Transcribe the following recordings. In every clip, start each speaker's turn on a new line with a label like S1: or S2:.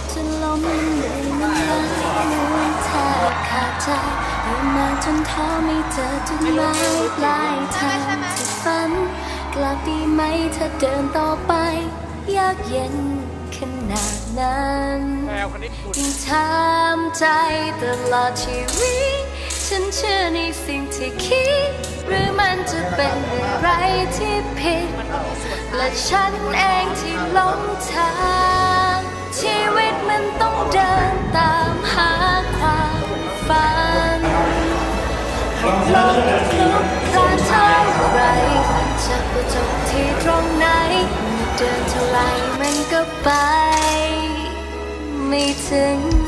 S1: บจนล้มมันเหนื่อยมันล้าเหนื่อยแทบขาดใจเดินมาจนท้อไม่เจอจุดหมายปลายทางที่ฝัน กลับดีไหมถ้าเดินต่อไปยากเย็นขนาดนั้น
S2: แมวคนนี้คุณ
S1: ยังถามใจตลอดชีวิตฉัน เชื่อในสิ่งที่คิด หรือมันจะเป็นอะไรที่ผิด และฉันเองที่หลงทาง ชีวิตมันต้องเดินตามหาความฝันลงทุกครั้งเท่าไรมันจะไปจบที่ตรงไหนเดินเท่าไรมันก็ไป ไม่ถึง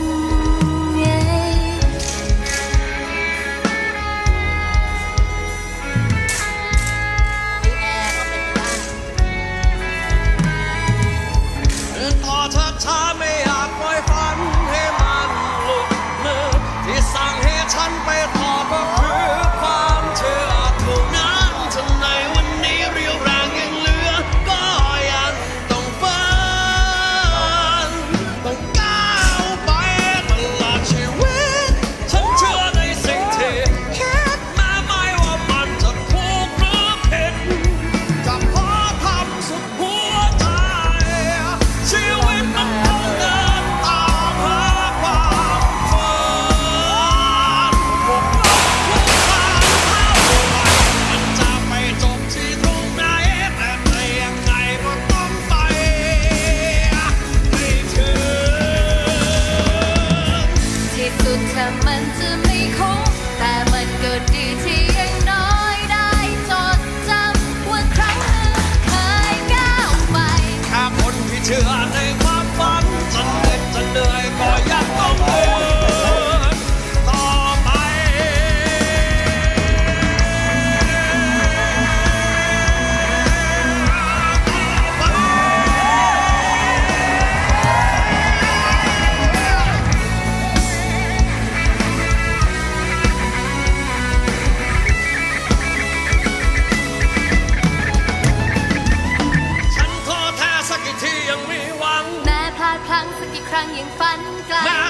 S3: ที่สุดถ้ามันจะไม่
S1: คง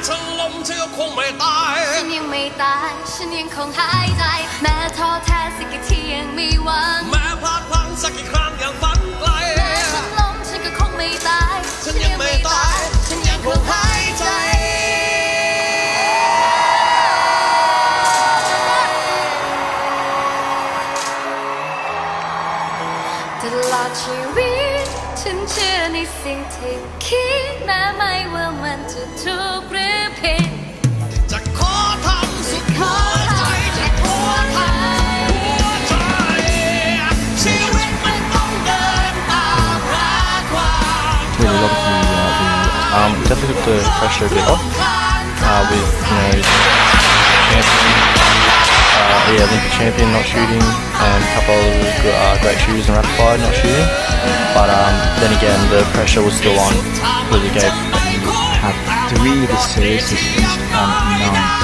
S1: ไกล
S3: แม้ฉันล้มฉันก็คงไม่ตาย
S1: ฉันยังไม่ตาย ฉันยังคงหายใจ แม้ท้อแท้สักกี่ทียังมีหวัง
S3: แม้พลาดพลั้งสักกี่ครั้งยังฝันไกล
S1: แม้ฉันล้มฉันก็คงไม่ตาย
S3: ฉันยังไม่ตาย
S1: ฉันยังคงหายใจตลอดชีวิต ฉันเชื่อในสิ่งที่คิดแม้ไม่ว่ามันจะถูกหรือผิด
S3: จะขอทำสุดหัวใจ จะขอทำหัวใจ ชีวิตมันต้องเดินตามหาความ
S4: really love the, uh, the um, definitely took the pressure a bit off uh, with you know champion, uh, yeah, Olympic champion not shooting and a couple of good, uh, great shooters and rapid fire not shooting. But um, then again, the pressure was still on because it gave
S5: had three of the against um, none.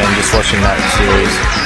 S4: Again just watching that series.